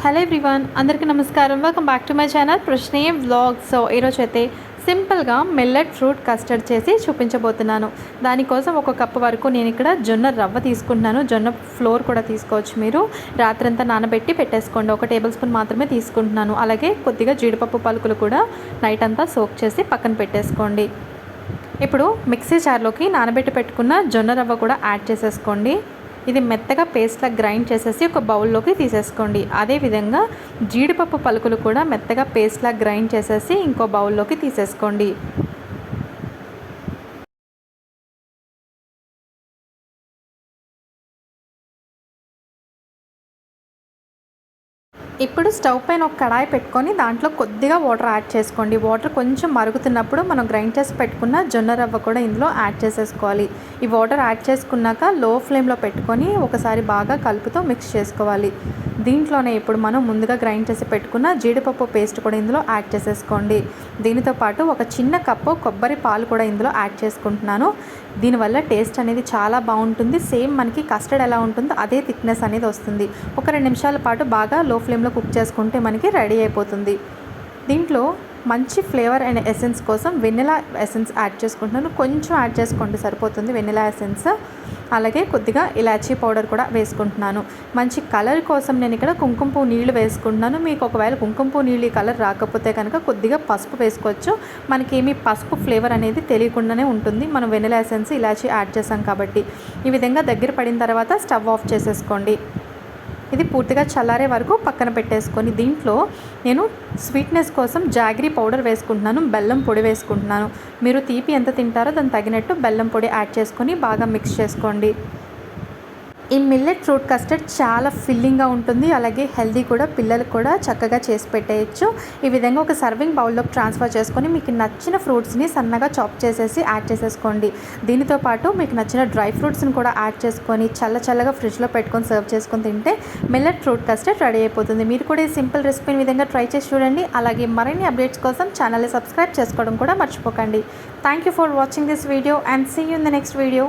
Hello everyone అందరికీ నమస్కారం. Welcome back to my channel ప్రశ్నే వ్లాగ్ సో ఈరోజు అయితే సింపుల్గా మిల్లెట్ ఫ్రూట్ కస్టర్డ్ చేసి చూపించబోతున్నాను. దానికోసం ఒక కప్పు వరకు నేను ఇక్కడ జొన్న రవ్వ తీసుకుంటున్నాను. జొన్న ఫ్లోర్ కూడా తీసుకోవచ్చు మీరు. రాత్రంతా నానబెట్టి పెట్టేసుకోండి. ఒక టేబుల్ స్పూన్ మాత్రమే తీసుకుంటున్నాను. అలాగే కొద్దిగా జీడిపప్పు పలుకులు కూడా నైట్ అంతా సోక్ చేసి పక్కన పెట్టేసుకోండి. ఇప్పుడు మిక్సీ జార్లోకి నానబెట్టి పెట్టుకున్న జొన్న రవ్వ కూడా యాడ్ చేసేసుకోండి. ఇది మెత్తగా పేస్ట్లా గ్రైండ్ చేసేసి ఒక బౌల్లోకి తీసేసుకోండి. అదేవిధంగా జీడిపప్పు పలుకులు కూడా మెత్తగా పేస్ట్లా గ్రైండ్ చేసేసి ఇంకో బౌల్లోకి తీసేసుకోండి. ఇప్పుడు స్టవ్ పైన ఒక కడాయి పెట్టుకొని దాంట్లో కొద్దిగా వాటర్ యాడ్ చేసుకోండి. వాటర్ కొంచెం మరుగుతున్నప్పుడు మనం గ్రైండ్ చేసి పెట్టుకున్న జొన్న రవ్వ కూడా ఇందులో యాడ్ చేసేసుకోవాలి. ఈ వాటర్ యాడ్ చేసుకున్నాక లో ఫ్లేమ్లో పెట్టుకొని ఒకసారి బాగా కలుపుతో మిక్స్ చేసుకోవాలి. దీంట్లోనే ఇప్పుడు మనం ముందుగా గ్రైండ్ చేసి పెట్టుకున్న జీడిపప్పు పేస్ట్ కూడా ఇందులో యాడ్ చేసేసుకోండి. దీనితో పాటు ఒక చిన్న కప్పు కొబ్బరి పాలు కూడా ఇందులో యాడ్ చేసుకుంటున్నాను. దీనివల్ల టేస్ట్ అనేది చాలా బాగుంటుంది. సేమ్ మనకి కస్టర్డ్ ఎలా ఉంటుందో అదే థిక్నెస్ అనేది వస్తుంది. ఒక రెండు నిమిషాల పాటు బాగా లో ఫ్లేమ్లో కుక్ చేసుకుంటే మనకి రెడీ అయిపోతుంది. దీంట్లో మంచి ఫ్లేవర్ అండ్ ఎసెన్స్ కోసం వెనిలా ఎసెన్స్ యాడ్ చేసుకుంటున్నాను. కొంచెం యాడ్ చేసుకోండి సరిపోతుంది. వెనిలా ఎసెన్స్ అలాగే కొద్దిగా ఇలాచీ పౌడర్ కూడా వేసుకుంటున్నాను. మంచి కలర్ కోసం నేను ఇక్కడ కుంకుమ పువ్వు నీళ్ళు వేసుకుంటున్నాను. మీకు ఒకవేళ కుంకుమ పువ్వు నీళ్ళు కలర్ రాకపోతే కనుక కొద్దిగా పసుపు వేసుకోవచ్చు. మనకేమీ పసుపు ఫ్లేవర్ అనేది తెలియకుండానే ఉంటుంది. మనం వెనిలా ఎసెన్స్ ఇలాచీ యాడ్ చేసాం కాబట్టి. ఈ విధంగా దగ్గర పడిన తర్వాత స్టవ్ ఆఫ్ చేసేసుకోండి. ఇది పూర్తిగా చల్లారే వరకు పక్కన పెట్టేసుకొని దీంట్లో నేను స్వీట్నెస్ కోసం జాగ్రీ పౌడర్ వేసుకుంటున్నాను బెల్లం పొడి వేసుకుంటున్నాను. మీరు తీపి ఎంత తింటారో దానికి తగినట్టు బెల్లం పొడి యాడ్ చేసుకొని బాగా మిక్స్ చేసుకోండి. ఈ మిల్లెట్ ఫ్రూట్ కస్టర్డ్ చాలా ఫిల్లింగ్గా ఉంటుంది. అలాగే హెల్దీ కూడా పిల్లలకు కూడా చక్కగా చేసి పెట్టేయచ్చు. ఈ విధంగా ఒక సర్వింగ్ బౌల్లోకి ట్రాన్స్ఫర్ చేసుకొని మీకు నచ్చిన ఫ్రూట్స్ని సన్నగా చాప్ చేసేసి యాడ్ చేసేసుకోండి. దీనితో పాటు మీకు నచ్చిన డ్రై ఫ్రూట్స్ని కూడా యాడ్ చేసుకొని చల్ల చల్లగా ఫ్రిడ్జ్లో పెట్టుకొని సర్వ్ చేసుకొని తింటే మిల్లెట్ ఫ్రూట్ కస్టర్డ్ రెడీ అయిపోతుంది. మీరు కూడా ఈ సింపుల్ రెసిపీని విధంగా ట్రై చేసి చూడండి. అలాగే మరిన్ని అప్డేట్స్ కోసం ఛానల్ని సబ్స్క్రైబ్ చేసుకోవడం కూడా మర్చిపోకండి. Thank you for watching this video and see you in the next video